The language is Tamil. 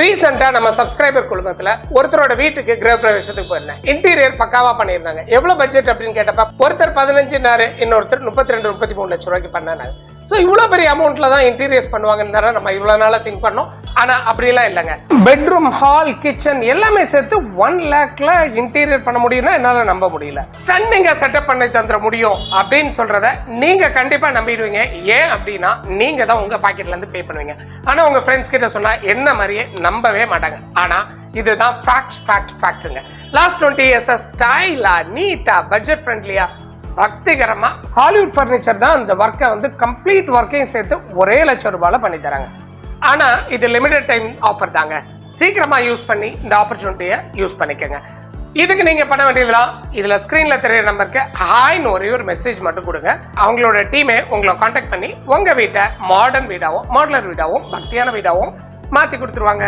ரீசெண்டாக நம்ம சப்ஸ்கிரைபர் குழுமத்துல ஒருத்தரோட வீட்டுக்கு கிரக பிரவேசத்துக்கு போயிருந்தேன். இன்டீரியர் பக்காவா பண்ணியிருந்தாங்க. எவ்வளோ பட்ஜெட் அப்படின்னு கேட்டப்ப ஒருத்தர் பதினஞ்சுனாரு இன்னொருத்தர் முப்பத்தி ரெண்டு முப்பத்தி மூணு லட்ச ரூபாய்க்கு பண்ணாங்க. ஸோ இவ்வளோ பெரிய அமௌண்ட்ல தான் இன்டீரியர்ஸ் பண்ணுவாங்கன்னு தானே நம்ம இவ்வளோ நாளாக திங்க் பண்ணோம். ஆனா அப்படிலாம் இல்லைங்க. பெட்ரூம் ஹால் கிச்சன் எல்லாமே சேர்த்து ஒன் லேக்ல இன்டீரியர் பண்ண முடியும்னா என்னால நம்ப முடியல. ஸ்டன்னிங்க செட்டப் பண்ணி தந்துட முடியும் அப்படின்னு சொல்றத நீங்க கண்டிப்பா நம்பிடுவீங்க. ஏன் அப்படின்னா நீங்க தான் உங்க பாக்கெட்ல இருந்து பே பண்ணுவீங்க. ஆனா உங்க ஃப்ரெண்ட்ஸ் கிட்ட சொன்னா என்ன மாதிரியே நம்பவே மாட்டாங்க. ஆனா இதுதான் ஃபேக்ட் ஃபேக்ட் ஃபேக்ட்ங்க லாஸ்ட் டுவெண்ட்டி இயர்ஸ் ஸ்டைலா நீட்டா பட்ஜெட் ஃப்ரெண்ட்லியா பக்திகரமா ஹாலிவுட் ஃபர்னிச்சர் தான் அந்த ஒர்க்கை வந்து கம்ப்ளீட் ஒர்க்கையும் சேர்த்து ஒரே லட்சம் ரூபாயில பண்ணி தராங்க. ஆனால் இது லிமிடெட் டைம் ஆஃபர் தாங்க. சீக்கிரமாக யூஸ் பண்ணி இந்த ஆப்பர்ச்சுனிட்டியை யூஸ் பண்ணிக்கோங்க. இதுக்கு நீங்க பண்ண வேண்டியதுலாம் இதுல ஸ்கிரீன்ல தெரியற நம்பருக்கு ஹாய்னு ஒரே ஒரு மெசேஜ் மட்டும் கொடுங்க. அவங்களோட டீமே உங்களை காண்டாக்ட் பண்ணி உங்க வீட்டை மாடர்ன் வீடாவும் மாடலர் வீடாவும் பக்தியான வீடாவும் மாத்தி கொடுத்துருவாங்க.